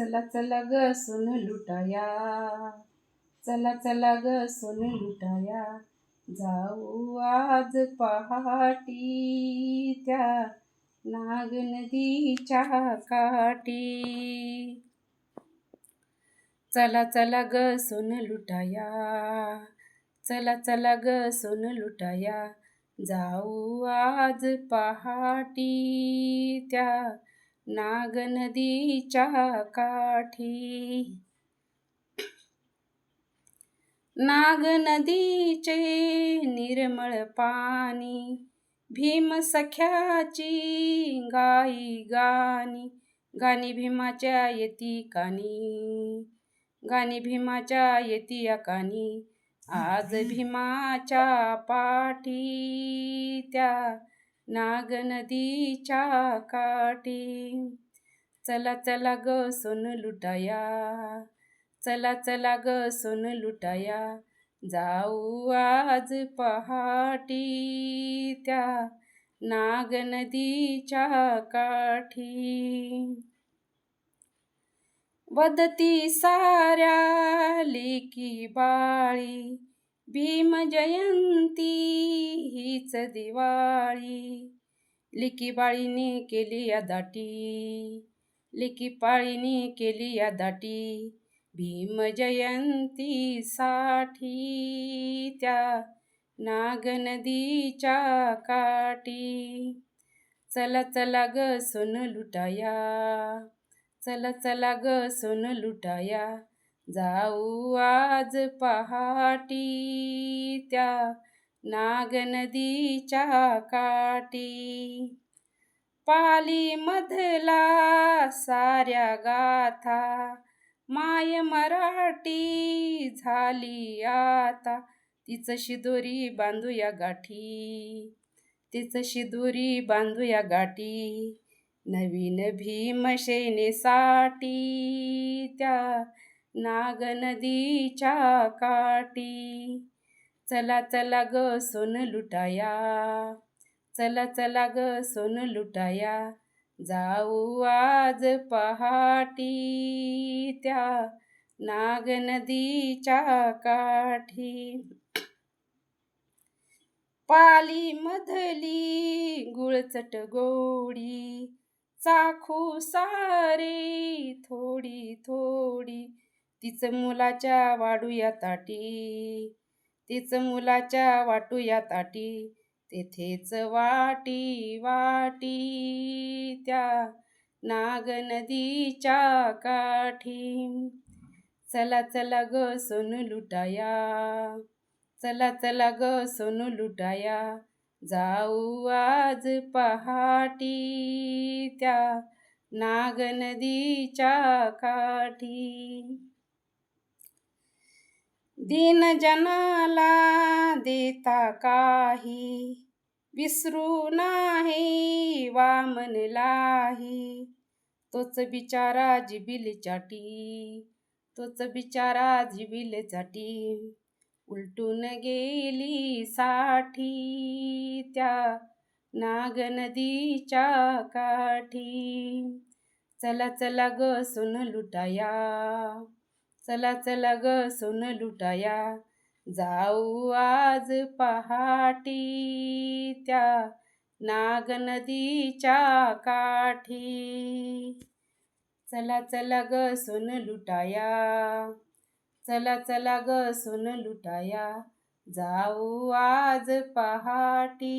चला चला ग सोन लुटाया. चला चला ग सोन लुटाया. जाऊ आज पहाटी त्या नाग नदीच्या काठी. चला चला ग सोन लुटाया. चला चला ग सोन लुटाया. जाऊ आज पहाटी त्या नागनदीच्या काठी. नाग नदीचे निर्मळ पाणी भीमसख्याची गाई गाणी. गाणी भीमाच्या येती कानी गाणी भीमाच्या येती कानी आज भीमाच्या पाठी त्या नागनदीच्या काठी. चला चला ग सोन लुटाया. चला चला ग सोन लुटाया. जाऊ आज पहाटी त्या नागनदीच्या काठी. वदती साऱ्या लेकी बाळी. भीम जयंती हीच दिवाळी. लिकी बाळीने केली या दाटी. लिकी पाळीने केली या दाटी. भीम जयंती साठी त्या नाग नदीच्या काठी. चला चला ग सोन लुटाया. चला चला ग सोन लुटाया. जाऊ आज पहाटी त्या नागनदीच्या काठी. पाली मधला साऱ्या गाथा. माय मराठी झाली आता. तिचं शिदोरी बांधूया गाठी. तिचं शिदोरी बांधूया गाठी. नवीन भीमसेनेसाठी त्या नागनदीच्या काठी. चला चला ग सोन लुटाया. चला चला ग सोन लुटाया. जाऊ आज पहाटी त्या नाग नदीच्या काठी. पाली मधली गुळचट गोडी चाखू सारी थोडी थोडी तिचं मुलाच्या वाढूया ताटी. तिचं मुलाच्या वाटूया ताटी. तेथेच वाटी वाटी त्या नाग नदीच्या काठी. चला चला ग सोनू लुटाया. चला चला ग सोनू लुटाया. जाऊ आज पहाटी त्या नाग नदीच्या काठी. दिन जनाला देता काही विसरू नाही वामनलाही तोच बिचारा जिबिल चाटी तोच बिचारा जिबिल चाटी. उलटून गेली साठी त्या नाग नदीच्या काठी. चला चला ग सुन लुटाया. चला चला ग सोन लुटाया. जाऊ आज पहाटी त्या नाग नदीच्या काठी. चला चला ग सोन लुटाया. चला चला ग सोन लुटाया. जाऊ आज पहाटी.